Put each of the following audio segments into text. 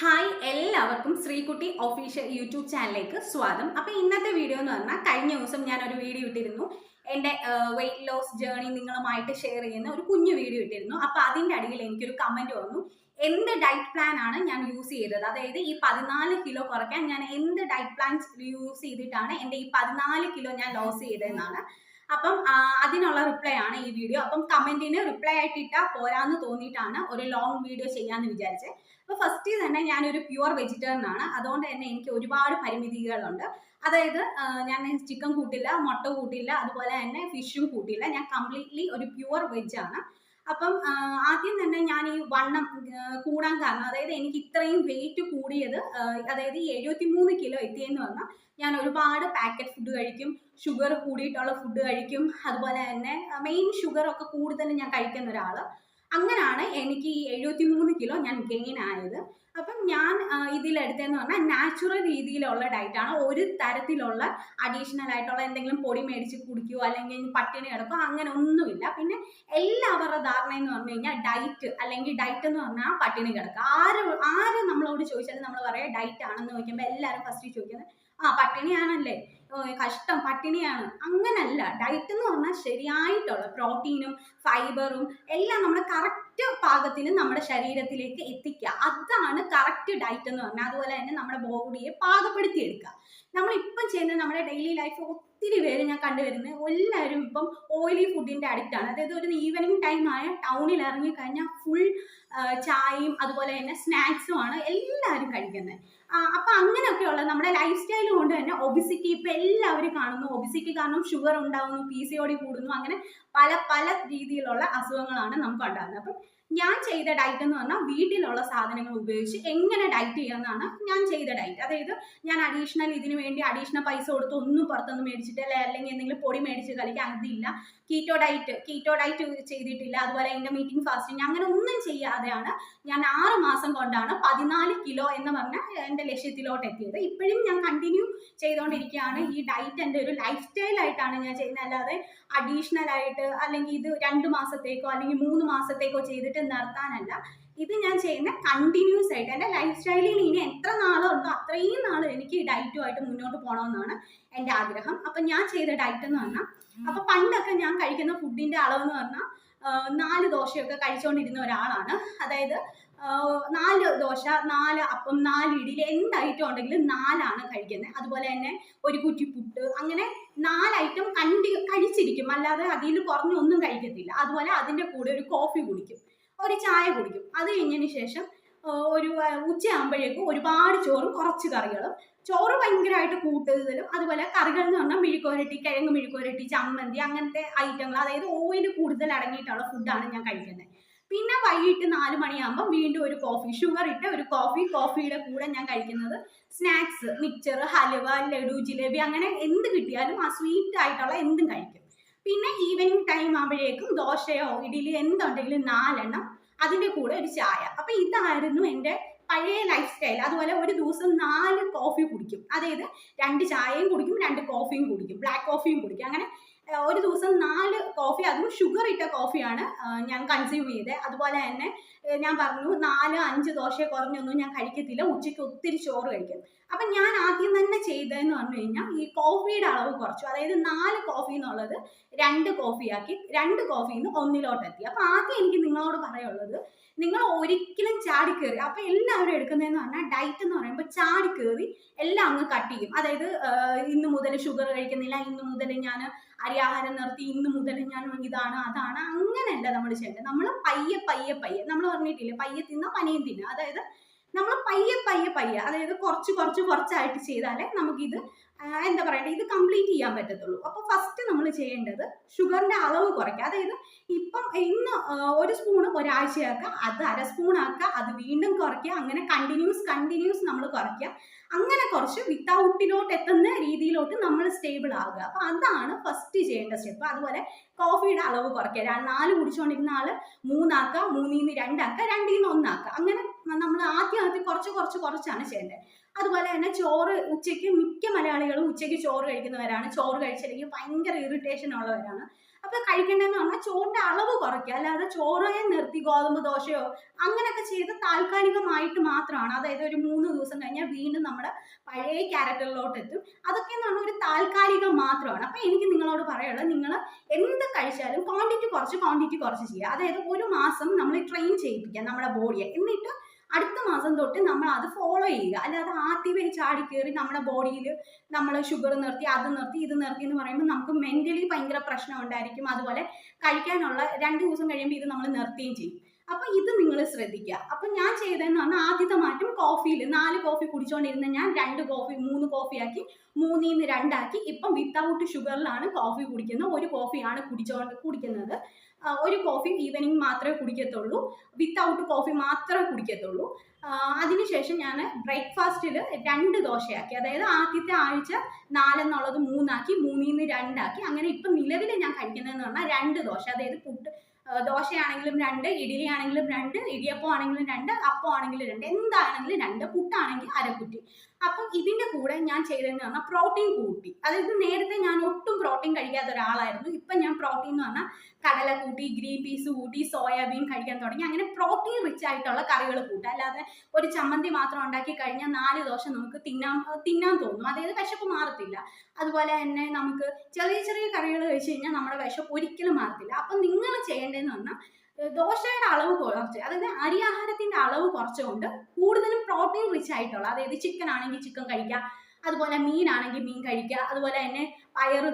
Hi എല്ലാവർക്കും Sreekutty official YouTube ചാനലിലേക്ക് സ്വാഗതം. അപ്പോൾ ഇന്നത്തെ വീഡിയോ എന്ന് പറഞ്ഞാൽ കഴിഞ്ഞ ദിവസം ഞാൻ ഒരു വീഡിയോ ഇട്ടിരുന്നു. എന്റെ വെയിറ്റ് ലോസ് ജേർണി നിങ്ങളുമായിട്ട് ഷെയർ ചെയ്യുന്ന ഒരു കുഞ്ഞു വീഡിയോ ഇട്ടിരുന്നു. അപ്പോൾ അതിന്റെ അടിയിൽ എനിക്കൊരു കമന്റ് വന്നു. എന്ത് ഡയറ്റ് പ്ലാൻ ആണ് ഞാൻ യൂസ് ചെയ്തത്? അതായത് ഈ പതിനാല് കിലോ കുറയ്ക്കാൻ ഞാൻ എന്ത് ഡയറ്റ് പ്ലാൻ യൂസ് ചെയ്തിട്ടാണ് എന്റെ ഈ പതിനാല് കിലോ ഞാൻ ലോസ് ചെയ്തതെന്നാണ്. അപ്പം അതിനുള്ള റിപ്ലൈ ആണ് ഈ വീഡിയോ അപ്പം കമന്റിന് റിപ്ലൈ ആയിട്ട് പോരാന്ന് തോന്നിയിട്ടാണ് ഒരു ലോങ് വീഡിയോ ചെയ്യാന്ന് വിചാരിച്ചത് അപ്പൊ ഫസ്റ്റ് തന്നെ ഞാനൊരു പ്യുവർ വെജിറ്റേറിയൻ ആണ്. അതുകൊണ്ട് തന്നെ എനിക്ക് ഒരുപാട് പരിമിതികളുണ്ട്. അതായത് ഞാൻ ചിക്കൻ കൂട്ടില്ല മുട്ട കൂട്ടില്ല അതുപോലെ തന്നെ ഫിഷും കൂട്ടില്ല. ഞാൻ കംപ്ലീറ്റ്ലി ഒരു പ്യുവർ വെജ് ആണ്. അപ്പം ആദ്യം തന്നെ ഞാൻ ഈ വണ്ണം കൂടാൻ കാരണം അതായത് എനിക്ക് ഇത്രയും വെയിറ്റ് കൂടിയത് അതായത് ഈ എഴുപത്തി മൂന്ന് കിലോ എത്തിയെന്ന് പറഞ്ഞാൽ ഞാൻ ഒരുപാട് പാക്കറ്റ് ഫുഡ് കഴിക്കും ഷുഗർ കൂടിയിട്ടുള്ള ഫുഡ് കഴിക്കും അതുപോലെ തന്നെ മെയിൻ ഷുഗർ ഒക്കെ കൂടുതൽ ഞാൻ കഴിക്കുന്ന ഒരാൾ അങ്ങനെയാണ് എനിക്ക് ഈ എഴുപത്തി മൂന്ന് കിലോ ഞാൻ ഗെയിൻ ആയത്. അപ്പം ഞാൻ ഇതിലെടുത്തതെന്ന് പറഞ്ഞാൽ നാച്ചുറൽ രീതിയിലുള്ള ഡയറ്റാണ് ഒരു തരത്തിലുള്ള അഡീഷണൽ ആയിട്ടുള്ള എന്തെങ്കിലും പൊടി മേടിച്ച് കുടിക്കുകയോ അല്ലെങ്കിൽ പട്ടിണി കിടക്കുകയോ അങ്ങനെ ഒന്നുമില്ല. പിന്നെ എല്ലാവരുടെ ധാരണ എന്ന് പറഞ്ഞു കഴിഞ്ഞാൽ ഡയറ്റ് അല്ലെങ്കിൽ ഡയറ്റ് എന്ന് പറഞ്ഞാൽ പട്ടിണി കിടക്കുക. ആര് ആര് നമ്മളോട് ചോദിച്ചാലും നമ്മൾ പറയാം ഡയറ്റ് ആണെന്ന് ചോദിക്കുമ്പോൾ എല്ലാവരും ഫസ്റ്റ് ചോദിക്കുന്നത് ആ പട്ടിണിയാണല്ലേ? കഷ്ടം പട്ടിണിയാണ്. അങ്ങനല്ല. ഡയറ്റ് എന്ന് പറഞ്ഞാൽ ശരിയായിട്ടുള്ള പ്രോട്ടീനും ഫൈബറും എല്ലാം നമ്മൾ കറക്റ്റ് പാകത്തിന് നമ്മുടെ ശരീരത്തിലേക്ക് എത്തിക്കുക. അതാണ് കറക്റ്റ് ഡയറ്റ് എന്ന് പറഞ്ഞാൽ അതുപോലെ തന്നെ നമ്മുടെ ബോഡിയെ പാകപ്പെടുത്തിയെടുക്കുക. നമ്മൾ ഇപ്പം ചെയ്യുന്ന നമ്മുടെ ഡെയിലി ലൈഫ് ഒത്തിരി പേര് ഞാൻ കണ്ടുവരുന്നത്. എല്ലാവരും ഇപ്പം ഓയിലി ഫുഡിന്റെ അഡിക്റ്റാണ് അതായത് ഒരു ഈവനിങ് ടൈം ആയ ടൗണിൽ ഇറങ്ങിക്കഴിഞ്ഞാൽ ഫുൾ ചായയും അതുപോലെ തന്നെ സ്നാക്സും ആണ് എല്ലാവരും കഴിക്കുന്നത്. അപ്പം അങ്ങനെയൊക്കെയുള്ള നമ്മുടെ ലൈഫ് സ്റ്റൈൽ കൊണ്ട് തന്നെ ഒബിസിറ്റി ഇപ്പം എല്ലാവരും കാണുന്നു. ഒബിസിറ്റി കാരണം ഷുഗർ ഉണ്ടാവുന്നു പി സി ഒ ഡി കൂടുന്നു. അങ്ങനെ പല പല രീതിയിലുള്ള അസുഖങ്ങളാണ് നമുക്ക് ഉണ്ടാകുന്നത്. അപ്പം ഞാൻ ചെയ്ത ഡയറ്റ് എന്ന് പറഞ്ഞാൽ വീട്ടിലുള്ള സാധനങ്ങൾ ഉപയോഗിച്ച് എങ്ങനെ ഡയറ്റ് ചെയ്യാമെന്നാണ് ഞാൻ ചെയ്ത ഡയറ്റ് അതായത് ഞാൻ അഡീഷണൽ ഇതിനു വേണ്ടി അഡീഷണൽ പൈസ കൊടുത്ത് ഒന്നും പുറത്തൊന്നും മേടിച്ചിട്ടില്ല? അല്ലെങ്കിൽ എന്തെങ്കിലും പൊടി മേടിച്ച് കളിക്കാൻ അതില്ല. കീറ്റോ ഡയറ്റ് കീറ്റോ ഡയറ്റ് ചെയ്തിട്ടില്ല. അതുപോലെ ഇന്റർമീറ്റിംഗ് ഫാസ്റ്റിംഗ് അങ്ങനെ ഒന്നും ചെയ്യാതെയാണ് ഞാൻ ആറ് മാസം കൊണ്ടാണ് പതിനാല് കിലോ എന്ന് പറഞ്ഞ എന്റെ ലക്ഷ്യത്തിലോട്ട് എത്തിയത്. ഇപ്പോഴും ഞാൻ കണ്ടിന്യൂ ചെയ്തുകൊണ്ടിരിക്കുകയാണ് ഈ ഡയറ്റ് എന്റെ ഒരു ലൈഫ് സ്റ്റൈൽ ആയിട്ടാണ് ഞാൻ ചെയ്യുന്നത്. അല്ലാതെ അഡീഷണൽ ആയിട്ട് അല്ലെങ്കിൽ ഇത് രണ്ട് മാസത്തേക്കോ അല്ലെങ്കിൽ മൂന്ന് മാസത്തേക്കോ ചെയ്തിട്ട് നിർത്താനല്ല. ഇത് ഞാൻ ചെയ്യുന്ന കണ്ടിന്യൂസ് ആയിട്ട് എന്റെ ലൈഫ് സ്റ്റൈലിൽ ഇനി എത്ര നാളുണ്ടോ അത്രയും നാൾ എനിക്ക് ഈ ഡയറ്റുമായിട്ട് മുന്നോട്ട് പോകണമെന്നാണ് എന്റെ ആഗ്രഹം. അപ്പം ഞാൻ ചെയ്ത ഡയറ്റ് എന്ന് പറഞ്ഞാൽ അപ്പം പണ്ടൊക്കെ ഞാൻ കഴിക്കുന്ന ഫുഡിന്റെ അളവ് എന്ന് പറഞ്ഞാൽ നാല് ദോശയൊക്കെ കഴിച്ചുകൊണ്ടിരുന്ന ഒരാളാണ്. അതായത് നാല് ദോശ നാല് അപ്പം നാല് ഇഡ്ഡലി എന്ത് ഐറ്റം ഉണ്ടെങ്കിലും നാലാണ് കഴിക്കുന്നത്. അതുപോലെ തന്നെ ഒരു കുറ്റി പുട്ട് അങ്ങനെ നാല് ഐറ്റം കണ്ടി കഴിച്ചിരിക്കും. അല്ലാതെ അതിൽ കുറഞ്ഞൊന്നും കഴിക്കത്തില്ല. അതുപോലെ അതിന്റെ കൂടെ ഒരു കോഫി കുടിക്കും ഒരു ചായ കുടിക്കും. അത് കഴിഞ്ഞതിന് ശേഷം ഒരു ഉച്ചയാകുമ്പോഴേക്കും ഒരുപാട് ചോറും കുറച്ച് കറികളും ചോറ് ഭയങ്കരമായിട്ട് കൂട്ടുന്നതിലും അതുപോലെ കറികൾ എന്ന് പറഞ്ഞാൽ മിഴുക്കോരട്ടി കിഴങ്ങ് മിഴുക്കോരട്ടി ചമ്മന്തി അങ്ങനത്തെ ഐറ്റങ്ങൾ അതായത് ഓയിൽ കൂടുതൽ അടങ്ങിയിട്ടുള്ള ഫുഡാണ് ഞാൻ കഴിക്കുന്നത്. പിന്നെ വൈകിട്ട് നാല് മണിയാകുമ്പോൾ വീണ്ടും ഒരു കോഫി ഷുഗർ ഇട്ട ഒരു കോഫി കോഫിയുടെ കൂടെ ഞാൻ കഴിക്കുന്നത് സ്നാക്സ് മിക്സർ ഹലുവ ലഡു ജിലേബി അങ്ങനെ എന്ത് കിട്ടിയാലും ആ സ്വീറ്റ് ആയിട്ടുള്ള എന്തും കഴിക്കും. പിന്നെ ഈവനിങ് ടൈം ആകുമ്പോഴേക്കും ദോശയോ ഇഡ്ഡലി എന്തുണ്ടെങ്കിലും നാലെണ്ണം അതിന്റെ കൂടെ ഒരു ചായ. അപ്പം ഇതായിരുന്നു എന്റെ പഴയ ലൈഫ് സ്റ്റൈൽ അതുപോലെ ഒരു ദിവസം നാല് കോഫി കുടിക്കും. അതായത് രണ്ട് ചായയും കുടിക്കും രണ്ട് കോഫിയും കുടിക്കും. ബ്ലാക്ക് കോഫിയും കുടിക്കും. അങ്ങനെ ഒരു ദിവസം നാല് കോഫി അതും ഷുഗർ ഇട്ട കോഫിയാണ് ഞാൻ കൺസ്യൂം ചെയ്തത് അതുപോലെ തന്നെ ഞാൻ പറഞ്ഞു നാല് അഞ്ച് ദോശ കുറഞ്ഞൊന്നും ഞാൻ കഴിക്കത്തില്ല. ഉച്ചയ്ക്ക് ഒത്തിരി ചോറ് കഴിക്കും. അപ്പം ഞാൻ ആദ്യം തന്നെ ചെയ്തതെന്ന് പറഞ്ഞു കഴിഞ്ഞാൽ ഈ കോഫിയുടെ അളവ് കുറച്ചു. അതായത് നാല് കോഫി എന്നുള്ളത് രണ്ട് കോഫിയാക്കി രണ്ട് കോഫിയിൽ നിന്ന് ഒന്നിലോട്ടെത്തി. അപ്പൊ ആദ്യം എനിക്ക് നിങ്ങളോട് പറയുള്ളത് നിങ്ങൾ ഒരിക്കലും ചാടി ചാടിക്കേറി അപ്പൊ എല്ലാവരും എടുക്കുന്നതെന്ന് പറഞ്ഞാൽ ഡയറ്റ് എന്ന് പറയുമ്പോൾ ചാടി ചാടിക്കേറി എല്ലാം അങ്ങ് കട്ട് ചെയ്യും. അതായത് ഇന്ന് മുതൽ ഷുഗർ കഴിക്കുന്നില്ല ഇന്ന് മുതൽ ഞാൻ അരിയാഹാരം നിർത്തി ഇന്ന് മുതൽ ഞാൻ ഇതാണ് അതാണ് അങ്ങനെയല്ല നമ്മൾ ചെയ്യേണ്ടത്. നമ്മൾ പയ്യെ പയ്യെ പയ്യെ നമ്മൾ പറഞ്ഞിട്ടില്ലേ പയ്യെ തിന്ന പനിയും തിന്ന. അതായത് നമ്മൾ പയ്യെ പയ്യെ പയ്യെ അതായത് കുറച്ച് കുറച്ച് കുറച്ചായിട്ട് ചെയ്താലേ നമുക്കിത് എന്താ പറയണ്ടേ ഇത് കംപ്ലീറ്റ് ചെയ്യാൻ പറ്റത്തുള്ളൂ. അപ്പോൾ ഫസ്റ്റ് നമ്മൾ ചെയ്യേണ്ടത് ഷുഗറിന്റെ അളവ് കുറയ്ക്കുക. അതായത് ഇപ്പം ഇന്ന് ഒരു സ്പൂണ് ഒരാഴ്ചയാക്കുക അത് അര സ്പൂൺ ആക്കുക അത് വീണ്ടും കുറയ്ക്കുക അങ്ങനെ കണ്ടിന്യൂസ് കണ്ടിന്യൂസ് നമ്മൾ കുറയ്ക്കുക. അങ്ങനെ കുറച്ച് വിത്തൗട്ടിലോട്ട് എത്തുന്ന രീതിയിലോട്ട് നമ്മൾ സ്റ്റേബിൾ ആകുക അപ്പൊ അതാണ് ഫസ്റ്റ് ചെയ്യേണ്ട സ്റ്റെപ്പ് അതുപോലെ കോഫിയുടെ അളവ് കുറയ്ക്കുക. നാല് കുടിച്ചുകൊണ്ടിരുന്ന ആൾ മൂന്നാക്കുക മൂന്നിൽ നിന്ന് രണ്ടാക്കുക രണ്ടിൽ നിന്ന് ഒന്നാക്കുക. അങ്ങനെ നമ്മൾ ആദ്യം ആദ്യം കുറച്ച് കുറച്ച് കുറച്ചാണ് ചെയ്യേണ്ടത്. അതുപോലെ തന്നെ ചോറ് ഉച്ചയ്ക്ക് മിക്ക മലയാളികളും ഉച്ചയ്ക്ക് ചോറ് കഴിക്കുന്നവരാണ്. ചോറ് കഴിച്ചില്ലെങ്കിൽ ഭയങ്കര ഇറിറ്റേഷൻ ഉള്ളവരാണ്. അപ്പോൾ കഴിക്കേണ്ടതെന്ന് പറഞ്ഞാൽ ചോറിന്റെ അളവ് കുറയ്ക്കുക. അല്ലാതെ ചോറേ നിർത്തി ഗോതമ്പ് ദോശയോ അങ്ങനെയൊക്കെ ചെയ്ത് താൽക്കാലികമായിട്ട് മാത്രമാണ്. അതായത് ഒരു മൂന്ന് ദിവസം കഴിഞ്ഞാൽ വീണ്ടും നമ്മുടെ പഴയ ക്യാരക്ടറിലോട്ട് എത്തും. അതൊക്കെ എന്ന് പറഞ്ഞാൽ ഒരു താൽക്കാലികം മാത്രമാണ്. അപ്പൊ എനിക്ക് നിങ്ങളോട് പറയാനുള്ളത് നിങ്ങൾ എന്ത് കഴിച്ചാലും ക്വാണ്ടിറ്റി കുറച്ച് ക്വാണ്ടിറ്റി കുറച്ച് ചെയ്യുക. അതായത് ഒരു മാസം നമ്മൾ ട്രെയിൻ ചെയ്യിപ്പിക്കുക നമ്മുടെ ബോഡിയെ എന്നിട്ട് അടുത്ത മാസം തൊട്ട് നമ്മൾ അത് ഫോളോ ചെയ്യുക. അല്ലാതെ ആദ്യമേ ചാടി കയറി നമ്മുടെ ബോഡിയിൽ നമ്മൾ ഷുഗർ നിർത്തി അത് നിർത്തി ഇത് നിർത്തി എന്ന് പറയുമ്പോൾ നമുക്ക് മെന്റലി ഭയങ്കര പ്രശ്നം ഉണ്ടായിരിക്കും. അതുപോലെ കഴിക്കാനുള്ള രണ്ട് ദിവസം കഴിയുമ്പോൾ ഇത് നമ്മൾ നിർത്തുകയും ചെയ്യും. അപ്പൊ ഇത് നിങ്ങൾ ശ്രദ്ധിക്കുക അപ്പൊ ഞാൻ ചെയ്തതെന്ന് പറഞ്ഞാൽ ആദ്യത്തെ മാറ്റം കോഫിയിൽ നാല് കോഫി കുടിച്ചുകൊണ്ടിരുന്ന ഞാൻ രണ്ട് കോഫി മൂന്ന് കോഫിയാക്കി മൂന്നിൽ നിന്ന് രണ്ടാക്കി. ഇപ്പം വിത്തൗട്ട് ഷുഗറിലാണ് കോഫി കുടിക്കുന്നത്. ഒരു കോഫിയാണ് കുടിച്ചോണ്ട് കുടിക്കുന്നത്. ഒരു കോഫി ഈവനിങ് മാത്രമേ കുടിക്കത്തുള്ളൂ. വിത്തൗട്ട് കോഫി മാത്രമേ കുടിക്കത്തുള്ളൂ. അതിനുശേഷം ഞാൻ ബ്രേക്ക്ഫാസ്റ്റിൽ രണ്ട് ദോശയാക്കി. അതായത് ആദ്യത്തെ ആഴ്ച നാലെന്നുള്ളത് മൂന്നാക്കി മൂന്നിൽ നിന്ന് രണ്ടാക്കി. അങ്ങനെ ഇപ്പം നിലവിൽ ഞാൻ കഴിക്കുന്നതെന്ന് പറഞ്ഞാൽ രണ്ട് ദോശ. അതായത് ദോശയാണെങ്കിലും രണ്ട് ഇഡ്ഡലി ആണെങ്കിലും രണ്ട് ഇടിയപ്പം ആണെങ്കിലും രണ്ട് അപ്പം ആണെങ്കിലും രണ്ട് എന്താണെങ്കിലും രണ്ട് പുട്ടാണെങ്കിൽ അരക്കുറ്റി അപ്പം ഇതിന്റെ കൂടെ ഞാൻ ചെയ്തതെന്ന് പറഞ്ഞാൽ പ്രോട്ടീൻ കൂട്ടി. അതായത് നേരത്തെ ഞാൻ ഒട്ടും പ്രോട്ടീൻ കഴിക്കാത്ത ഒരാളായിരുന്നു. ഇപ്പം ഞാൻ പ്രോട്ടീൻ എന്ന് പറഞ്ഞാൽ കടല കൂട്ടി ഗ്രീൻ പീസ് കൂട്ടി സോയാബീൻ കഴിക്കാൻ തുടങ്ങി. അങ്ങനെ പ്രോട്ടീൻ റിച്ച് ആയിട്ടുള്ള കറികൾ കൂട്ടുക അല്ലാതെ ഒരു ചമ്മന്തി മാത്രം ഉണ്ടാക്കി കഴിഞ്ഞാൽ നാല് ദോശ നമുക്ക് തിന്നാൻ തിന്നാൻ തോന്നും. അതായത് വിശപ്പ് മാറത്തില്ല. അതുപോലെ തന്നെ നമുക്ക് ചെറിയ ചെറിയ കറികൾ കഴിച്ചു കഴിഞ്ഞാൽ നമ്മുടെ വിശപ്പ് ഒരിക്കലും മാറത്തില്ല. അപ്പം നിങ്ങൾ ചെയ്യേണ്ടതെന്ന് പറഞ്ഞാൽ ദോശയുടെ അളവ് കുറച്ച് അതായത് അരിയാഹാരത്തിന്റെ അളവ് കുറച്ചുകൊണ്ട് കൂടുതലും പ്രോട്ടീൻ റിച്ച് ആയിട്ടുള്ള അതായത് ചിക്കൻ ആണെങ്കിൽ ചിക്കൻ കഴിക്കുക അതുപോലെ മീൻ ആണെങ്കിൽ മീൻ കഴിക്കുക അതുപോലെ തന്നെ പയർ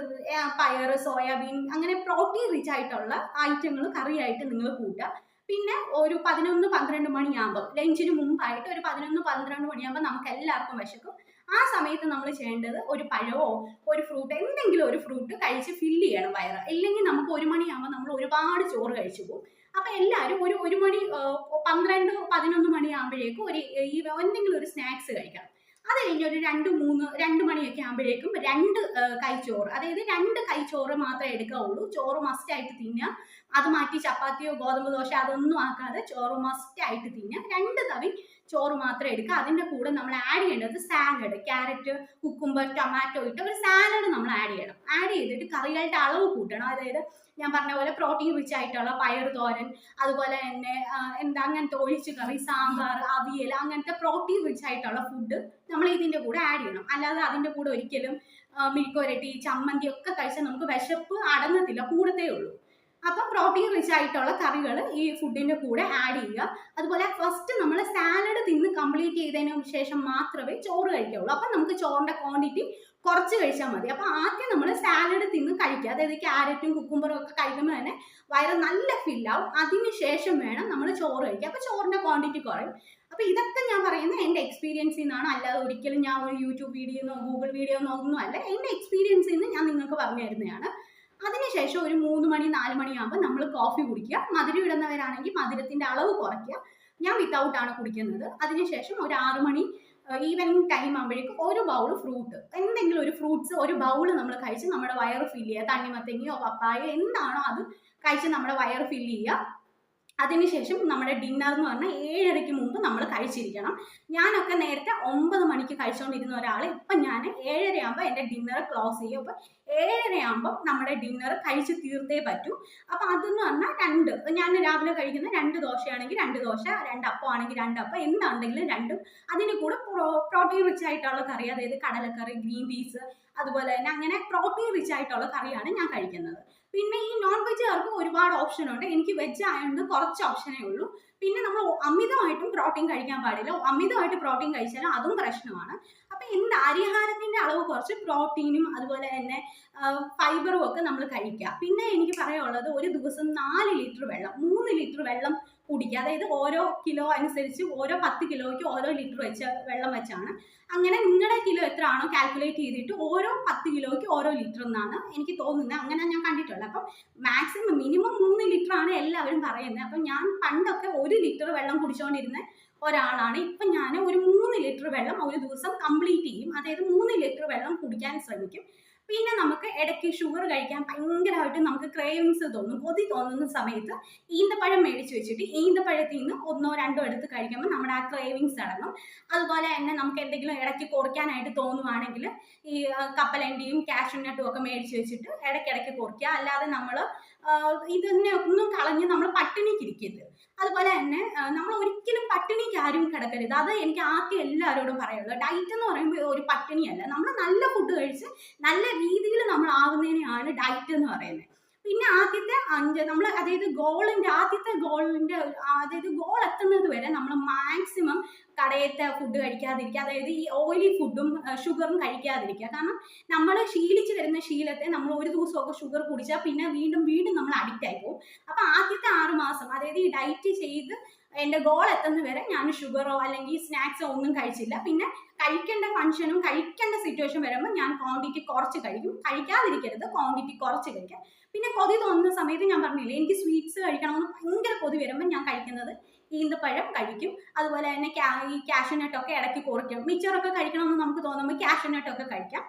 പയർ സോയാബീൻ അങ്ങനെ പ്രോട്ടീൻ റിച്ച് ആയിട്ടുള്ള ഐറ്റങ്ങൾ കറിയായിട്ട് നിങ്ങൾ കൂട്ടുക. പിന്നെ ഒരു പതിനൊന്ന് പന്ത്രണ്ട് മണിയാകുമ്പോൾ ലഞ്ചിന് മുമ്പായിട്ട് ഒരു പതിനൊന്ന് പന്ത്രണ്ട് മണിയാകുമ്പോൾ നമുക്ക് എല്ലാവർക്കും വിശക്കും. ആ സമയത്ത് നമ്മൾ ചെയ്യേണ്ടത് ഒരു പഴമോ ഒരു ഫ്രൂട്ട് എന്തെങ്കിലും ഒരു ഫ്രൂട്ട് കഴിച്ച് ഫില്ല് ചെയ്യണം വയറ്. ഇല്ലെങ്കിൽ നമുക്ക് ഒരു മണിയാകുമ്പോൾ നമ്മൾ ഒരുപാട് ചോറ് കഴിച്ചു പോകും. അപ്പം എല്ലാവരും ഒരു ഒരു മണി പന്ത്രണ്ട് പതിനൊന്ന് മണിയാകുമ്പോഴേക്കും ഒരു ഈ എന്തെങ്കിലും ഒരു സ്നാക്സ് കഴിക്കാം അത് കഴിഞ്ഞ് ഒരു രണ്ട് മൂന്ന് രണ്ട് മണിയൊക്കെ ആകുമ്പോഴേക്കും രണ്ട് കൈച്ചോറ്. അതായത് രണ്ട് കൈച്ചോറ് മാത്രമേ എടുക്കാവുള്ളൂ. ചോറ് മസ്റ്റ് ആയിട്ട് തിന്നുക. അത് മാറ്റി ചപ്പാത്തിയോ ഗോതമ്പ് ദോശ അതൊന്നും ആക്കാതെ ചോറ് മസ്റ്റ് ആയിട്ട് തിന്നുക. രണ്ട് തവി ചോറ് മാത്രം എടുക്കുക. അതിന്റെ കൂടെ നമ്മൾ ആഡ് ചെയ്യേണ്ടത് സാലഡ് ക്യാരറ്റ് കുക്കുംബർ ടൊമാറ്റോ ഇട്ട് ഒരു സാലഡ് നമ്മൾ ആഡ് ചെയ്യണം. ആഡ് ചെയ്തിട്ട് കറികളുടെ അളവ് കൂട്ടണം. അതായത് ഞാൻ പറഞ്ഞ പോലെ പ്രോട്ടീൻ റിച്ച് ആയിട്ടുള്ള പയർ തോരൻ അതുപോലെ തന്നെ എന്താ അങ്ങനത്തെ ഒഴിച്ചു കറി സാമ്പാർ അവിയൽ അങ്ങനത്തെ പ്രോട്ടീൻ റിച്ച് ആയിട്ടുള്ള ഫുഡ് നമ്മൾ ഇതിന്റെ കൂടെ ആഡ് ചെയ്യണം. അല്ലാതെ അതിന്റെ കൂടെ ഒരിക്കലും മിൽക്കൊരട്ടി ചമ്മന്തി ഒക്കെ കഴിച്ചാൽ നമുക്ക് വിശപ്പ് അടങ്ങത്തില്ല. കൂടത്തേ ഉള്ളൂ. അപ്പം പ്രോട്ടീൻ റിച്ച് ആയിട്ടുള്ള കറികൾ ഈ ഫുഡിന്റെ കൂടെ ആഡ് ചെയ്യുക. അതുപോലെ ഫസ്റ്റ് നമ്മൾ സാലഡ് തിന്ന് കംപ്ലീറ്റ് ചെയ്തതിന് ശേഷം മാത്രമേ ചോറ് കഴിക്കുള്ളൂ അപ്പം നമുക്ക് ചോറിന്റെ ക്വാണ്ടിറ്റി കുറച്ച് കഴിച്ചാൽ മതി. അപ്പം ആദ്യം നമ്മൾ സാലഡ് തിന്ന് കഴിക്കുക. അതായത് ക്യാരറ്റും കുക്കുംബറും ഒക്കെ കഴിക്കുമ്പോൾ തന്നെ വയറ് നല്ല ഫില്ലാവും അതിന് ശേഷം വേണം നമ്മൾ ചോറ് കഴിക്കുക. അപ്പം ചോറിന്റെ ക്വാണ്ടിറ്റി കുറയും. അപ്പം ഇതൊക്കെ ഞാൻ പറയുന്നത് എന്റെ എക്സ്പീരിയൻസിൽ നിന്നാണ്. അല്ലാതെ ഒരിക്കലും ഞാൻ ഒരു യൂട്യൂബ് വീഡിയോ ഗൂഗിൾ വീഡിയോ ഒന്നും അല്ല. എന്റെ എക്സ്പീരിയൻസിൽ നിന്ന് ഞാൻ നിങ്ങൾക്ക് പറഞ്ഞു തരുന്നതാണ്. അതിനുശേഷം ഒരു മൂന്ന് മണി നാല് മണിയാകുമ്പോൾ നമ്മൾ കോഫി കുടിക്കുക. മധുരം ഇടുന്നവരാണെങ്കിൽ മധുരത്തിന്റെ അളവ് കുറയ്ക്കുക. ഞാൻ വിത്തൗട്ട് ആണ് കുടിക്കുന്നത്. അതിനുശേഷം ഒരു ആറ് മണി ഈവനിങ് ടൈം ആകുമ്പോഴേക്കും ഒരു ബൗൾ ഫ്രൂട്ട് എന്തെങ്കിലും ഒരു ഫ്രൂട്ട്സ് ഒരു ബൗൾ നമ്മൾ കഴിച്ച് നമ്മുടെ വയറ് ഫില്ല് ചെയ്യുക. തണ്ണിമത്തങ്ങയോ പപ്പായോ എന്താണോ അത് കഴിച്ച് നമ്മുടെ വയറ് ഫില്ല് ചെയ്യുക. അതിനുശേഷം നമ്മുടെ ഡിന്നർ എന്ന് പറഞ്ഞാൽ ഏഴരയ്ക്ക് മുമ്പ് നമ്മൾ കഴിച്ചിരിക്കണം. ഞാനൊക്കെ നേരത്തെ ഒമ്പത് മണിക്ക് കഴിച്ചുകൊണ്ടിരുന്ന ഒരാൾ ഇപ്പം ഞാൻ ഏഴര ആകുമ്പോൾ എന്റെ ഡിന്നർ ക്ലോസ് ചെയ്യും. അപ്പം ഏഴര ആകുമ്പോൾ നമ്മുടെ ഡിന്നർ കഴിച്ച് തീർത്തേ പറ്റൂ. അപ്പം അതെന്ന് പറഞ്ഞാൽ രണ്ട് ഞാൻ രാവിലെ കഴിക്കുന്ന രണ്ട് ദോശയാണെങ്കിൽ രണ്ട് ദോശ രണ്ട് അപ്പം ആണെങ്കിൽ രണ്ട് അപ്പം എന്താണെങ്കിലും രണ്ടും. അതിന് കൂടെ പ്രോട്ടീൻ റിച്ച് ആയിട്ടുള്ള കറി അതായത് കടലക്കറി ഗ്രീൻ പീസ് അതുപോലെ തന്നെ അങ്ങനെ പ്രോട്ടീൻ റിച്ച് ആയിട്ടുള്ള കറിയാണ് ഞാൻ കഴിക്കുന്നത്. പിന്നെ ഈ നോൺ വെജുകാർക്ക് ഒരുപാട് ഓപ്ഷൻ ഉണ്ട്. എനിക്ക് വെജ് ആയതുകൊണ്ട് കുറച്ച് ഓപ്ഷനേ ഉള്ളൂ. പിന്നെ നമ്മൾ അമിതമായിട്ടും പ്രോട്ടീൻ കഴിക്കാൻ പാടില്ല. അമിതമായിട്ട് പ്രോട്ടീൻ കഴിച്ചാലും അതും പ്രശ്നമാണ്. അപ്പം എന്ത് അരിഹാരത്തിന്റെ അളവ് കുറച്ച് പ്രോട്ടീനും അതുപോലെ തന്നെ ഫൈബറും ഒക്കെ നമ്മൾ കഴിക്കുക പിന്നെ എനിക്ക് പറയാനുള്ളത് ഒരു ദിവസം നാല് ലിറ്റർ വെള്ളം മൂന്ന് ലിറ്റർ വെള്ളം കുടിക്കുക. അതായത് ഓരോ കിലോ അനുസരിച്ച് ഓരോ പത്ത് കിലോയ്ക്ക് ഓരോ ലിറ്റർ വെച്ച് വെള്ളം വെച്ചാണ്. അങ്ങനെ നിങ്ങളുടെ കിലോ എത്ര ആണോ കാൽക്കുലേറ്റ് ചെയ്തിട്ട് ഓരോ പത്ത് കിലോയ്ക്ക് ഓരോ ലിറ്റർ എന്നാണ് എനിക്ക് തോന്നുന്നത്. അങ്ങനെ ഞാൻ കണ്ടിട്ടുള്ളത്. അപ്പം മാക്സിമം മിനിമം മൂന്ന് ലിറ്റർ ആണ് എല്ലാവരും പറയുന്നത്. അപ്പം ഞാൻ പണ്ടൊക്കെ ഒരു ലിറ്റർ വെള്ളം കുടിച്ചുകൊണ്ടിരുന്ന ഒരാളാണ്. ഇപ്പം ഞാൻ ഒരു മൂന്ന് ലിറ്റർ വെള്ളം ഒരു ദിവസം കംപ്ലീറ്റ് ചെയ്യും. അതായത് മൂന്ന് ലിറ്റർ വെള്ളം കുടിക്കാൻ ശ്രമിക്കും. പിന്നെ നമുക്ക് ഇടയ്ക്ക് ഷുഗർ കഴിക്കാൻ ഭയങ്കരമായിട്ട് നമുക്ക് ക്രേവിങ്സ് തോന്നും കൊതി തോന്നുന്ന സമയത്ത് ഈന്തപ്പഴം മേടിച്ച് വെച്ചിട്ട് ഈന്തപ്പഴത്തിൽ നിന്ന് ഒന്നോ രണ്ടോ എടുത്ത് കഴിക്കുമ്പോൾ നമ്മുടെ ആ ക്രേവിങ്സ് അടങ്ങും. അതുപോലെ തന്നെ നമുക്ക് എന്തെങ്കിലും ഇടയ്ക്ക് കുറയ്ക്കാനായിട്ട് തോന്നുവാണെങ്കിൽ ഈ കപ്പലണ്ടിയും കപ്പലണ്ടിയും കാഷ്യൂനട്ടും ഒക്കെ മേടിച്ച് വെച്ചിട്ട് ഇടയ്ക്കിടയ്ക്ക് കുറയ്ക്കുക. അല്ലാതെ നമ്മൾ ഇതിനെ ഒന്നും കളഞ്ഞ് നമ്മൾ പട്ടിണിക്കിരിക്കരുത്. അതുപോലെ തന്നെ നമ്മൾ ഒരിക്കലും പട്ടിണിക്ക് ആരും കിടക്കരുത്. അത് എനിക്ക് ആദ്യം എല്ലാവരോടും പറയുള്ളൂ ഡയറ്റ് എന്ന് പറയുമ്പോൾ ഒരു പട്ടിണിയല്ല. നമ്മൾ നല്ല ഫുഡ് കഴിച്ച് നല്ല രീതിയിൽ നമ്മൾ ആവുന്നതിനെയാണ് ഡയറ്റ് എന്ന് പറയുന്നത്. പിന്നെ ആദ്യത്തെ അഞ്ച് നമ്മൾ അതായത് ഗോളിന്റെ ആദ്യത്തെ ഗോളിന്റെ അതായത് ഗോൾ എത്തുന്നത് വരെ നമ്മൾ മാക്സിമം കടയത്തെ ഫുഡ് കഴിക്കാതിരിക്കുക അതായത് ഈ ഓയിലി ഫുഡും ഷുഗറും കഴിക്കാതിരിക്കുക. കാരണം നമ്മൾ ശീലിച്ച് വരുന്ന ശീലത്തെ നമ്മൾ ഒരു ദിവസമൊക്കെ ഷുഗർ കുടിച്ചാൽ പിന്നെ വീണ്ടും വീണ്ടും നമ്മൾ അഡിക്റ്റ് ആയി പോകും. അപ്പൊ ആദ്യത്തെ ആറ് മാസം അതായത് ഈ ഡയറ്റ് ചെയ്ത് എന്റെ ഗോൾ എത്തുന്ന വരെ ഞാൻ ഷുഗറോ അല്ലെങ്കിൽ സ്നാക്സോ ഒന്നും കഴിച്ചില്ല. പിന്നെ കഴിക്കേണ്ട ഫംഗ്ഷനും കഴിക്കേണ്ട സിറ്റുവേഷൻ വരുമ്പോൾ ഞാൻ ക്വാണ്ടിറ്റി കുറച്ച് കഴിക്കും. കഴിക്കാതിരിക്കരുത് ക്വാണ്ടിറ്റി കുറച്ച് കഴിക്കാം. പിന്നെ കൊതി തോന്നുന്ന സമയത്ത് ഞാൻ പറഞ്ഞില്ലേ എനിക്ക് സ്വീറ്റ്സ് കഴിക്കണമെന്ന് ഭയങ്കര കൊതി വരുമ്പോൾ ഞാൻ കഴിക്കുന്നത് ഈന്തപ്പഴം കഴിക്കും. അതുപോലെ തന്നെ ഈ കാഷ്യൂനട്ടൊക്കെ ഇടയ്ക്ക് കുറയ്ക്കും മിച്ചറൊക്കെ കഴിക്കണമെന്ന് നമുക്ക് തോന്നുമ്പോൾ കാഷ്യൂനട്ടൊക്കെ കഴിക്കാം.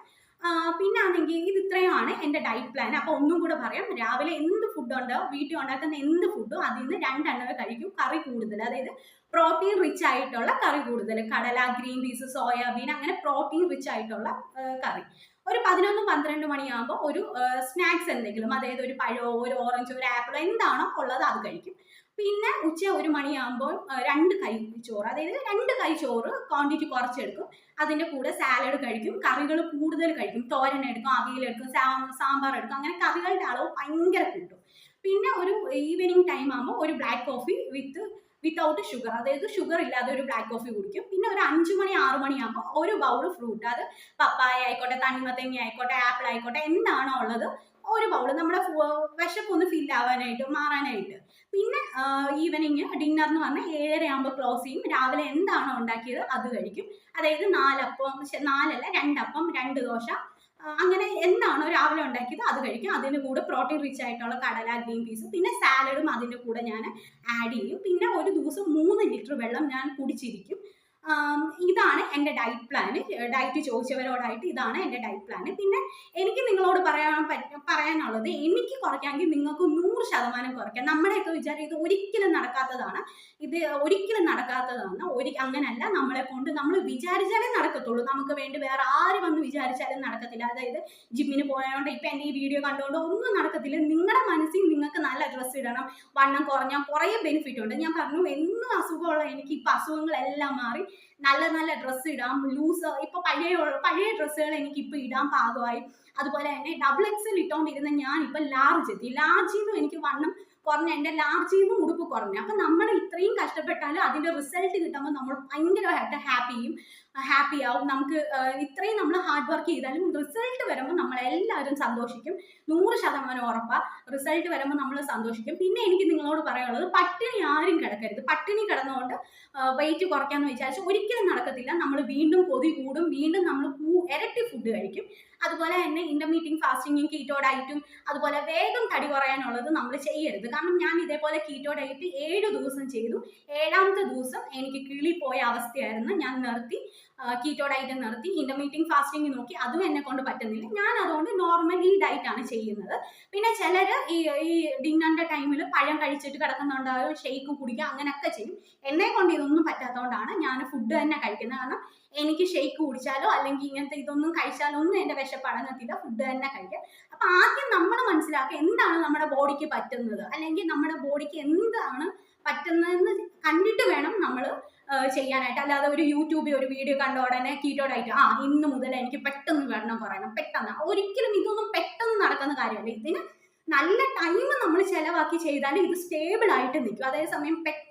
പിന്നെ ആണെങ്കിൽ ഇത് ഇത്രയാണ് എന്റെ ഡയറ്റ് പ്ലാൻ അപ്പോൾ ഒന്നും കൂടെ പറയാം. രാവിലെ എന്ത് ഫുഡ് ഉണ്ടോ വീട്ടിൽ ഉണ്ടാക്കുന്ന എന്ത് ഫുഡും അതിൽ നിന്ന് രണ്ടെണ്ണമേ കഴിക്കും. കറി കൂടുതൽ. അതായത് പ്രോട്ടീൻ റിച്ച് ആയിട്ടുള്ള കറി കൂടുതൽ. കടല ഗ്രീൻ പീസ് സോയാബീൻ അങ്ങനെ പ്രോട്ടീൻ റിച്ച് ആയിട്ടുള്ള കറി. ഒരു പതിനൊന്ന് പന്ത്രണ്ട് മണിയാകുമ്പോൾ ഒരു സ്നാക്സ് എന്തെങ്കിലും അതായത് ഒരു പഴമോ ഒരു ഓറഞ്ചോ ഒരു ആപ്പിളോ എന്താണോ ഉള്ളത് അത് കഴിക്കും. പിന്നെ ഉച്ച ഒരു മണിയാകുമ്പോൾ രണ്ട് കൈ ചോറ് അതായത് രണ്ട് കൈ ചോറ് ക്വാണ്ടിറ്റി കുറച്ചെടുക്കും. അതിന്റെ കൂടെ സാലഡ് കഴിക്കും. കറികൾ കൂടുതൽ കഴിക്കും. തോരൻ എടുക്കും അവിയലെടുക്കും സാമ്പാർ എടുക്കും. അങ്ങനെ കറികളുടെ അളവ് ഭയങ്കര കൂട്ടും. പിന്നെ ഒരു ഈവനിങ് ടൈം ആകുമ്പോൾ ഒരു black coffee with without sugar അതായത് ഷുഗർ ഇല്ലാതെ ഒരു ബ്ലാക്ക് കോഫി കുടിക്കും. പിന്നെ ഒരു അഞ്ചു മണി ആറു മണിയാകുമ്പോൾ ഒരു ബൗൾ ഫ്രൂട്ട് അത് പപ്പായ ആയിക്കോട്ടെ തണ്ണിമത്തങ്ങ ആയിക്കോട്ടെ ആപ്പിൾ ആയിക്കോട്ടെ എന്താണോ ഉള്ളത് ഒരു ബൗൾ നമ്മുടെ വിശപ്പൊന്ന് ഫിൽ ആവാനായിട്ട് മാറാനായിട്ട്. പിന്നെ ഈവനിങ് ഡിന്നർ എന്ന് പറഞ്ഞാൽ ഏഴര ആകുമ്പോൾ ക്ലോസ് ചെയ്യും. രാവിലെ എന്താണോ ഉണ്ടാക്കിയത് അത് കഴിക്കും. അതായത് നാലപ്പം നാലല്ല രണ്ടപ്പം രണ്ട് ദോശ. അങ്ങനെ എന്താണോ രാവിലെ ഉണ്ടാക്കിയത് അത് കഴിക്കും. അതിന്റെ കൂടെ പ്രോട്ടീൻ റിച്ച് ആയിട്ടുള്ള കടല ഗ്രീൻ പീസ് പിന്നെ സാലഡും അതിന്റെ കൂടെ ഞാൻ ആഡ് ചെയ്യും. പിന്നെ ഒരു ദിവസം മൂന്ന് ലിറ്റർ വെള്ളം ഞാൻ കുടിച്ചിരിക്കും. ഇതാണ് എന്റെ ഡയറ്റ് പ്ലാൻ ഡയറ്റ് ചോദിച്ചവരോടായിട്ട് ഇതാണ് എന്റെ ഡയറ്റ് പ്ലാൻ പിന്നെ എനിക്ക് നിങ്ങളോട് പറയാൻ പറ്റ പറയാനുള്ളത് എനിക്ക് കുറയ്ക്കാമെങ്കിൽ നിങ്ങൾക്ക് നൂറ് ശതമാനം കുറയ്ക്കാം. നമ്മുടെയൊക്കെ വിചാരം ഇത് ഒരിക്കലും നടക്കാത്തതാണ്. ഇത് ഒരിക്കലും നടക്കാത്തതാണ്. ഒരു അങ്ങനല്ല. നമ്മളെ കൊണ്ട് നമ്മൾ വിചാരിച്ചാലേ നടക്കത്തുള്ളൂ. നമുക്ക് വേണ്ടി വേറെ ആര് വന്ന് വിചാരിച്ചാലും നടക്കത്തില്ല. അതായത് ജിമ്മിന് പോയതുകൊണ്ട് ഇപ്പം എന്റെ ഈ വീഡിയോ കണ്ടുകൊണ്ട് ഒന്നും നടക്കത്തില്ല. നിങ്ങളുടെ മനസ്സിൽ നിങ്ങൾക്ക് നല്ല ഡ്രസ്സ് ഇടണം വണ്ണം കുറഞ്ഞാൽ കുറേ ബെനിഫിറ്റ് ഉണ്ട്. ഞാൻ പറഞ്ഞു എന്നും അസുഖമുള്ള എനിക്ക് ഇപ്പം അസുഖങ്ങളെല്ലാം മാറി. നല്ല നല്ല ഡ്രസ്സ് ഇടാം ലൂസ് ഇപ്പം പഴയ പഴയ ഡ്രസ്സുകൾ എനിക്ക് ഇപ്പം ഇടാൻ പാകമായി. അതുപോലെ തന്നെ ഡബിൾ എക്സൽ ഇട്ടോണ്ടിരുന്ന ഞാൻ ഇപ്പം ലാർജ് എത്തി. ലാർജിൽ നിന്നും എനിക്ക് വണ്ണം കുറഞ്ഞ എന്റെ ലാർജിൽ നിന്നും ഉടുപ്പ് കുറഞ്ഞു. അപ്പം നമ്മൾ ഇത്രയും കഷ്ടപ്പെട്ടാലും അതിന്റെ റിസൾട്ട് കിട്ടുമ്പോൾ നമ്മൾ ഭയങ്കരമായിട്ട് ഹാപ്പിയും ഹാപ്പി ആവും. നമുക്ക് ഇത്രയും നമ്മൾ ഹാർഡ് വർക്ക് ചെയ്താലും റിസൾട്ട് വരുമ്പോൾ നമ്മളെല്ലാവരും സന്തോഷിക്കും. നൂറ് ശതമാനം ഉറപ്പാ. റിസൾട്ട് വരുമ്പോൾ നമ്മൾ സന്തോഷിക്കും. പിന്നെ എനിക്ക് നിങ്ങളോട് പറയാനുള്ളത് പട്ടിണി ആരും കിടക്കരുത്. പട്ടിണി കിടന്നുകൊണ്ട് വെയിറ്റ് കുറയ്ക്കാന്ന് വിചാരിച്ച് ഒരിക്കലും നടക്കത്തില്ല. നമ്മൾ വീണ്ടും കൊതി കൂടും. വീണ്ടും നമ്മൾ ഇരട്ടി ഫുഡ് കഴിക്കും. അതുപോലെ തന്നെ ഇന്റർമീറ്റിംഗ് ഫാസ്റ്റിങ്ങും കീറ്റോ ഡയറ്റും അതുപോലെ വേഗം തടി കുറയാനുള്ളത് നമ്മൾ ചെയ്യരുത്. കാരണം ഞാൻ ഇതേപോലെ കീറ്റോ ഡയറ്റ് ഏഴ് ദിവസം ചെയ്തു. ഏഴാമത്തെ ദിവസം എനിക്ക് കിളി പോയ അവസ്ഥയായിരുന്നു. ഞാൻ നിർത്തി. കീറ്റോ ഡയറ്റ് നിർത്തി ഇന്റർമീറ്റിംഗ് ഫാസ്റ്റിംഗ് നോക്കി. അതും എന്നെ കൊണ്ട് പറ്റുന്നില്ല. ഞാൻ അതുകൊണ്ട് നോർമൽ ഈ ഡയറ്റ് ആണ് ചെയ്യുന്നത്. പിന്നെ ചിലർ ഈ ഈ ഡിന്നറിന്റെ ടൈമിൽ പഴം കഴിച്ചിട്ട് കിടക്കുന്നുണ്ടാവും ഷെയ്ക്ക് കുടിക്കുക അങ്ങനെയൊക്കെ ചെയ്യും. എന്നെ കൊണ്ട് ഇതൊന്നും പറ്റാത്തതുകൊണ്ടാണ് ഞാൻ ഫുഡ് തന്നെ കഴിക്കുന്നത്. കാരണം എനിക്ക് ഷെയ്ക്ക് കുടിച്ചാലോ അല്ലെങ്കിൽ ഇങ്ങനത്തെ ഇതൊന്നും കഴിച്ചാലോ ഒന്നും എന്റെ വിശപ്പ് ഫുഡ് തന്നെ കഴിക്കുക. അപ്പൊ ആദ്യം നമ്മൾ മനസ്സിലാക്കുക എന്താണ് നമ്മുടെ ബോഡിക്ക് പറ്റുന്നത്. അല്ലെങ്കിൽ നമ്മുടെ ബോഡിക്ക് എന്താണ് പറ്റുന്നതെന്ന് കണ്ടിട്ട് വേണം നമ്മൾ ചെയ്യാനായിട്ട്. അല്ലാതെ ഒരു യൂട്യൂബിൽ ഒരു വീഡിയോ കണ്ട ഉടനെ കീറ്റോ ഡയറ്റ് ആ ഇന്ന് മുതൽ എനിക്ക് പെട്ടെന്ന് വേണം പറയണം പെട്ടെന്ന്. ഒരിക്കലും ഇതൊന്നും പെട്ടെന്ന് നടക്കുന്ന കാര്യമല്ല. ഇതിന് നല്ല ടൈം നമ്മൾ ചെലവാക്കി ചെയ്താൽ ഇത് സ്റ്റേബിൾ ആയിട്ട് നിൽക്കും അതേസമയം പെട്ടെന്ന്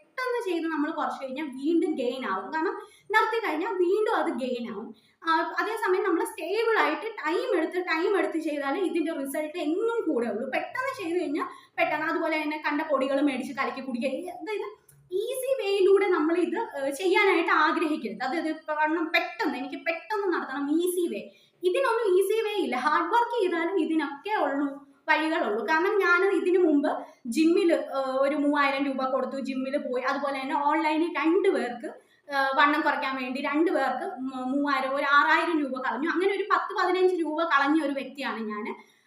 ചെയ്ത് നമ്മൾ കുറച്ച് കഴിഞ്ഞാൽ വീണ്ടും ഗെയിൻ ആവും. കാരണം നടത്തി കഴിഞ്ഞാൽ വീണ്ടും അത് ഗെയിൻ ആവും. അതേസമയം നമ്മൾ സ്റ്റേബിൾ ആയിട്ട് ടൈം എടുത്ത് ടൈം എടുത്ത് ചെയ്താൽ ഇതിന്റെ റിസൾട്ട് എന്നും കൂടെ ഉള്ളൂ. പെട്ടെന്ന് ചെയ്ത് കഴിഞ്ഞാൽ പെട്ടെന്ന് അതുപോലെ തന്നെ കണ്ട പൊടികൾ മേടിച്ച് കലക്കി കുടിക്കുക. അതായത് ഈസി വേയിലൂടെ നമ്മൾ ഇത് ചെയ്യാനായിട്ട് ആഗ്രഹിക്കരുത്. അതായത് കാരണം പെട്ടെന്ന് എനിക്ക് പെട്ടെന്ന് നടത്തണം ഈസി വേ ഇതിനൊന്നും ഈസി വേ ഇല്ല. ഹാർഡ് വർക്ക് ചെയ്താലും ഇതിനൊക്കെ ഉള്ളൂ. വഴികളുള്ളൂ. കാരണം ഞാൻ ഇതിനു മുമ്പ് ജിമ്മിൽ ഒരു മൂവായിരം രൂപ കൊടുത്തു ജിമ്മിൽ പോയി. അതുപോലെ തന്നെ ഓൺലൈനിൽ രണ്ട് പേർക്ക് വണ്ണം കുറയ്ക്കാൻ വേണ്ടി രണ്ട് പേർക്ക് മൂവായിരം ഒരു ആറായിരം രൂപ കളഞ്ഞു. അങ്ങനെ ഒരു പത്ത് പതിനഞ്ച് രൂപ കളഞ്ഞ ഒരു വ്യക്തിയാണ് ഞാൻ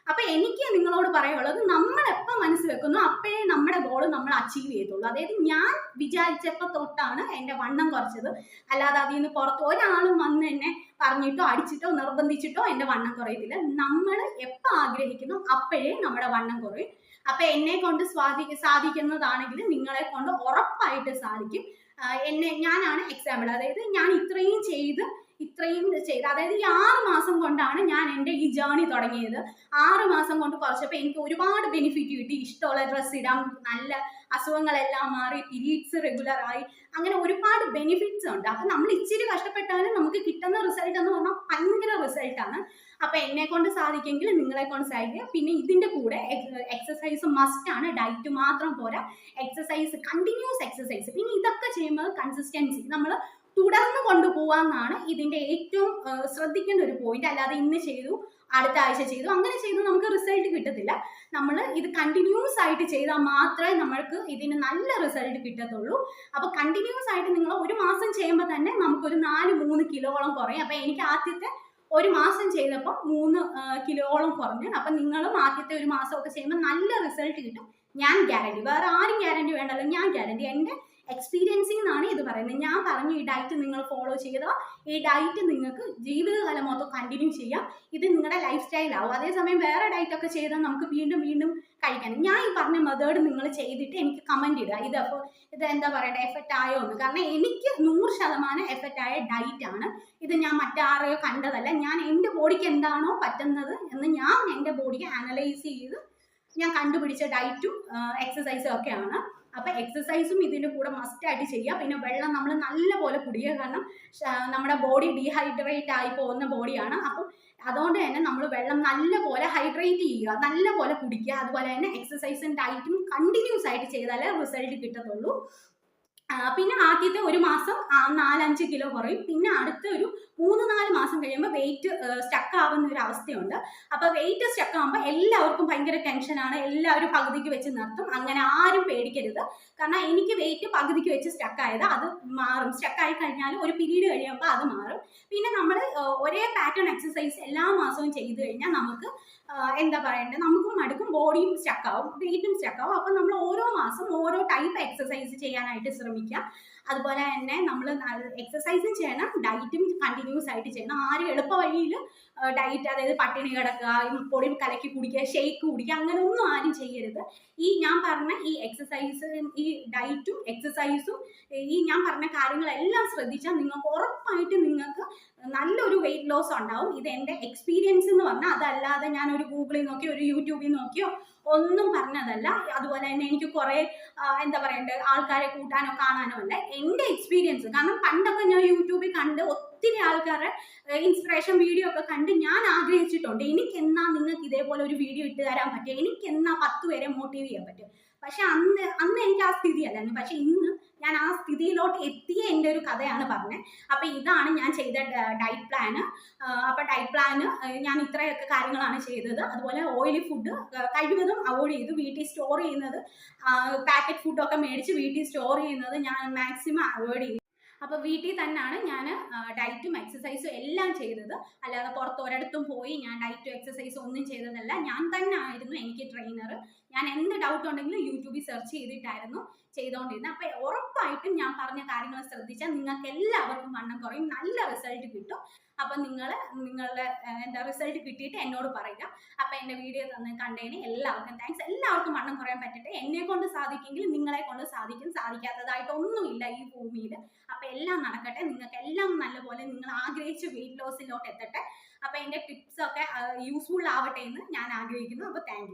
അപ്പൊ എനിക്ക് നിങ്ങളോട് പറയാനുള്ളത് നമ്മൾ എപ്പോൾ മനസ്സ് വെക്കുന്നു അപ്പോഴേ നമ്മുടെ ഗോൾ നമ്മൾ അച്ചീവ് ചെയ്യത്തുള്ളൂ. അതായത് ഞാൻ വിചാരിച്ചപ്പോൾ തൊട്ടാണ് എന്റെ വണ്ണം കുറച്ചത്. അല്ലാതെ അതിൽ നിന്ന് പുറത്ത് ഒരാളും വന്ന് എന്നെ പറഞ്ഞിട്ടോ അടിച്ചിട്ടോ നിർബന്ധിച്ചിട്ടോ എന്റെ വണ്ണം കുറയത്തില്ല. നമ്മൾ എപ്പോൾ ആഗ്രഹിക്കുന്നു അപ്പോഴേ നമ്മുടെ വണ്ണം കുറയും. അപ്പൊ എന്നെ കൊണ്ട് സ്വാധി സാധിക്കുന്നതാണെങ്കിൽ നിങ്ങളെ കൊണ്ട് ഉറപ്പായിട്ട് സാധിക്കും. എന്നെ ഞാനാണ് എക്സാമ്പിൾ അതായത് ഞാൻ ഇത്രയും ചെയ്ത് ഇത്രയും ചെയ്ത്. അതായത് ഈ ആറ് മാസം കൊണ്ടാണ് ഞാൻ എന്റെ ഈ ജേണി തുടങ്ങിയത്. ആറ് മാസം കൊണ്ട് കുറച്ചപ്പോൾ എനിക്ക് ഒരുപാട് ബെനിഫിറ്റ് കിട്ടി. ഇഷ്ടമുള്ള ഡ്രസ്സ് ഇടാം നല്ല അസുഖങ്ങളെല്ലാം മാറി പീരീഡ്സ് റെഗുലർ ആയി. അങ്ങനെ ഒരുപാട് ബെനിഫിറ്റ്സ് ഉണ്ട്. അപ്പം നമ്മൾ ഇച്ചിരി കഷ്ടപ്പെട്ടാലും നമുക്ക് കിട്ടുന്ന റിസൾട്ട് എന്ന് പറഞ്ഞാൽ ഭയങ്കര റിസൾട്ടാണ് അപ്പം എന്നെ കൊണ്ട് സാധിക്കുമെങ്കിൽ നിങ്ങളെ കൊണ്ട് സാധിക്കുക. പിന്നെ ഇതിന്റെ കൂടെ എക്സസൈസ് മസ്റ്റ് ആണ്. ഡയറ്റ് മാത്രം പോരാ. എക്സസൈസ് കണ്ടിന്യൂസ് എക്സസൈസ് പിന്നെ ഇതൊക്കെ ചെയ്യുമ്പോൾ കൺസിസ്റ്റൻസി നമ്മൾ തുടർന്ന് കൊണ്ടുപോകാമെന്നാണ് ഇതിന്റെ ഏറ്റവും ശ്രദ്ധിക്കേണ്ട ഒരു പോയിന്റ് അല്ലാതെ ഇന്ന് ചെയ്തു അടുത്ത ആഴ്ച ചെയ്തു. അങ്ങനെ ചെയ്തു നമുക്ക് റിസൾട്ട് കിട്ടത്തില്ല. നമ്മൾ ഇത് കണ്ടിന്യൂസ് ആയിട്ട് ചെയ്താൽ മാത്രമേ നമ്മൾക്ക് ഇതിന് നല്ല റിസൾട്ട് കിട്ടത്തുള്ളൂ. അപ്പോൾ കണ്ടിന്യൂസ് ആയിട്ട് നിങ്ങൾ ഒരു മാസം ചെയ്യുമ്പോൾ തന്നെ നമുക്കൊരു നാല് മൂന്ന് കിലോളം കുറയും. അപ്പോൾ എനിക്ക് ആദ്യത്തെ ഒരു മാസം ചെയ്തപ്പോൾ മൂന്ന് കിലോളം കുറഞ്ഞു. അപ്പം നിങ്ങളും ആദ്യത്തെ ഒരു മാസമൊക്കെ ചെയ്യുമ്പോൾ നല്ല റിസൾട്ട് കിട്ടും. ഞാൻ ഗ്യാരണ്ടി വേറെ ആരും ഗ്യാരണ്ടി വേണ്ടല്ലോ. ഞാൻ ഗ്യാരണ്ടി എന്റെ എക്സ്പീരിയൻസിൽ എന്നാണ് ഇത് പറയുന്നത്. ഞാൻ പറഞ്ഞു ഈ ഡയറ്റ് നിങ്ങൾ ഫോളോ ചെയ്തോ ഈ ഡയറ്റ് നിങ്ങൾക്ക് ജീവിതകാലം മൊത്തം കണ്ടിന്യൂ ചെയ്യാം. ഇത് നിങ്ങളുടെ ലൈഫ് സ്റ്റൈലാവും അതേസമയം വേറെ ഡയറ്റ് ഒക്കെ ചെയ്താൽ നമുക്ക് വീണ്ടും വീണ്ടും കഴിക്കണം ഞാൻ ഈ പറഞ്ഞ മെത്തേഡ് നിങ്ങൾ ചെയ്തിട്ട് എനിക്ക് കമന്റ് ഇടുക. ഇത് അപ്പോൾ ഇത് എന്താ പറയുക എഫക്റ്റ് ആയോ എന്ന്. കാരണം എനിക്ക് നൂറ് ശതമാനം എഫക്റ്റ് ആയ ഡയറ്റ് ആണ്. ഇത് ഞാൻ മറ്റാരെയോ കണ്ടതല്ല. ഞാൻ എന്റെ ബോഡിക്ക് എന്താണോ പറ്റുന്നത് എന്ന് ഞാൻ എന്റെ ബോഡിക്ക് അനലൈസ് ചെയ്ത് ഞാൻ കണ്ടുപിടിച്ച ഡയറ്റും എക്സസൈസും ഒക്കെയാണ്. അപ്പം എക്സസൈസും ഇതിന്റെ കൂടെ മസ്റ്റ് ആയിട്ട് ചെയ്യുക പിന്നെ വെള്ളം നമ്മൾ നല്ലപോലെ കുടിക്കുക. കാരണം നമ്മുടെ ബോഡി ഡീഹൈഡ്രേറ്റ് ആയി പോകുന്ന ബോഡിയാണ് അപ്പം അതുകൊണ്ട് തന്നെ നമ്മൾ വെള്ളം നല്ലപോലെ ഹൈഡ്രേറ്റ് ചെയ്യുക. നല്ലപോലെ കുടിക്കുക. അതുപോലെ തന്നെ എക്സസൈസും ഡയറ്റും കണ്ടിന്യൂസ് ആയിട്ട് ചെയ്താലേ റിസൾട്ട് കിട്ടത്തുള്ളൂ. പിന്നെ ആദ്യത്തെ ഒരു മാസം നാലഞ്ച് കിലോ കുറയും. പിന്നെ അടുത്ത ഒരു മൂന്ന് നാല് മാസം കഴിയുമ്പോൾ വെയിറ്റ് സ്റ്റക്ക് ആവുന്ന ഒരു അവസ്ഥയുണ്ട്. അപ്പോൾ വെയിറ്റ് സ്റ്റക്ക് ആകുമ്പോൾ എല്ലാവർക്കും ഭയങ്കര ടെൻഷനാണ് എല്ലാവരും പകുതിക്ക് വെച്ച് നിർത്തും. അങ്ങനെ ആരും പേടിക്കരുത്. കാരണം എനിക്ക് വെയിറ്റ് പകുതിക്ക് വെച്ച് സ്റ്റക്ക് ആയത് അത് മാറും. സ്റ്റക്ക് ആയി കഴിഞ്ഞാൽ ഒരു പീരീഡ് കഴിയുമ്പോൾ അത് മാറും. പിന്നെ നമ്മൾ ഒരേ പാറ്റേൺ എക്സസൈസ് എല്ലാ മാസവും ചെയ്തു കഴിഞ്ഞാൽ നമുക്ക് എന്താ പറയണ്ടത്? നമുക്കും മടുക്കും ബോഡിയും സ്റ്റക്കാവും വെയിറ്റും സ്റ്റക്കാവും അപ്പം നമ്മൾ ഓരോ മാസം ഓരോ ടൈപ്പ് എക്സസൈസ് ചെയ്യാനായിട്ട് ശ്രമിക്കുക. അതുപോലെ തന്നെ നമ്മൾ എക്സസൈസും ചെയ്യണം ഡയറ്റും കണ്ടിന്യൂസ് ആയിട്ട് ചെയ്യണം. ആരും എളുപ്പ വഴിയിൽ ഡയറ്റ് അതായത് പട്ടിണി കിടക്കുക പൊടി കലക്കി കുടിക്കുക ഷേക്ക് കുടിക്കുക അങ്ങനെ ഒന്നും ആരും ചെയ്യരുത്. ഈ ഞാൻ പറഞ്ഞ ഈ എക്സസൈസ് ഈ ഡയറ്റും എക്സസൈസും ഈ ഞാൻ പറഞ്ഞ കാര്യങ്ങളെല്ലാം ശ്രദ്ധിച്ചാൽ നിങ്ങൾക്ക് ഉറപ്പായിട്ട് നിങ്ങൾക്ക് നല്ലൊരു വെയിറ്റ് ലോസ് ഉണ്ടാവും. ഇത് എന്റെ എക്സ്പീരിയൻസ് എന്ന് പറഞ്ഞാൽ അതല്ലാതെ ഞാൻ ഒരു ഗൂഗിളിൽ നോക്കിയോ ഒരു യൂട്യൂബിൽ നോക്കിയോ ഒന്നും പറഞ്ഞതല്ല. അതുപോലെ തന്നെ എനിക്ക് കുറേ എന്താ പറയണ്ട ആൾക്കാരെ കൂട്ടാനോ കാണാനോ അല്ല. എന്റെ എക്സ്പീരിയൻസ് കാരണം പണ്ടൊക്കെ ഞാൻ യൂട്യൂബിൽ കണ്ട് ഒത്തിരി ആൾക്കാരെ ഇൻസ്പിറേഷൻ വീഡിയോ ഒക്കെ കണ്ട് ഞാൻ ആഗ്രഹിച്ചിട്ടുണ്ട്. എനിക്ക് എന്നാ നിങ്ങൾക്ക് ഇതേപോലെ ഒരു വീഡിയോ ഇട്ട് തരാൻ പറ്റുക എനിക്ക് എന്നാ പത്ത് പേരെ മോട്ടീവ് ചെയ്യാൻ പറ്റും പക്ഷെ അന്ന് അന്ന് എനിക്ക് ആ സ്ഥിതി സ്ഥിതിയല്ലായിരുന്നു പക്ഷെ ഇന്ന് ഞാൻ ആ സ്ഥിതിയിലോട്ട് എത്തിയ എന്റെ ഒരു കഥയാണ് പറഞ്ഞത്. അപ്പൊ ഇതാണ് ഞാൻ ചെയ്ത ഡയറ്റ് പ്ലാന് അപ്പൊ ഡയറ്റ് പ്ലാന് ഞാൻ ഇത്രയൊക്കെ കാര്യങ്ങളാണ് ചെയ്തത്. അതുപോലെ ഓയിലി ഫുഡ് കഴിവതും അവോയ്ഡ് ചെയ്തു. വീട്ടിൽ സ്റ്റോർ ചെയ്യുന്നത് പാക്കറ്റ് ഫുഡൊക്കെ മേടിച്ച് വീട്ടിൽ സ്റ്റോർ ചെയ്യുന്നത് ഞാൻ മാക്സിമം അവോയ്ഡ് ചെയ്തു. അപ്പൊ വീട്ടിൽ തന്നെയാണ് ഞാൻ ഡയറ്റും എക്സസൈസും എല്ലാം ചെയ്തത്. അല്ലാതെ പുറത്ത് ഒരിടത്തും പോയി ഞാൻ ഡയറ്റും എക്സസൈസും ഒന്നും ചെയ്തതല്ല. ഞാൻ തന്നെ ആയിരുന്നു എനിക്ക് ട്രെയിനർ ഞാൻ എന്ത് ഡൗട്ട് ഉണ്ടെങ്കിലും യൂട്യൂബിൽ സെർച്ച് ചെയ്തിട്ടായിരുന്നു ചെയ്തുകൊണ്ടിരുന്നത് അപ്പോൾ ഉറപ്പായിട്ടും ഞാൻ പറഞ്ഞ കാര്യങ്ങൾ ശ്രദ്ധിച്ചാൽ നിങ്ങൾക്ക് എല്ലാവർക്കും വണ്ണം കുറയും. നല്ല റിസൾട്ട് കിട്ടും. അപ്പൊ നിങ്ങൾ നിങ്ങളുടെ എന്താ റിസൾട്ട് കിട്ടിയിട്ട് എന്നോട് പറയുക. അപ്പൊ എന്റെ വീഡിയോ തന്ന് കണ്ടതിന് എല്ലാവർക്കും താങ്ക്സ് എല്ലാവർക്കും വണ്ണം കുറയാൻ പറ്റട്ടെ. എന്നെ കൊണ്ട് സാധിക്കെങ്കിൽ നിങ്ങളെ കൊണ്ട് സാധിക്കും. സാധിക്കാത്തതായിട്ട് ഒന്നുമില്ല ഈ ഭൂമിയിൽ. അപ്പൊ എല്ലാം നടക്കട്ടെ. നിങ്ങൾക്ക് എല്ലാം നല്ലപോലെ നിങ്ങൾ ആഗ്രഹിച്ച വെയിറ്റ് ലോസിലോട്ട് എത്തട്ടെ. അപ്പൊ എന്റെ ടിപ്സ് ഒക്കെ യൂസ്ഫുൾ ആവട്ടെ എന്ന് ഞാൻ ആഗ്രഹിക്കുന്നു. അപ്പൊ താങ്ക്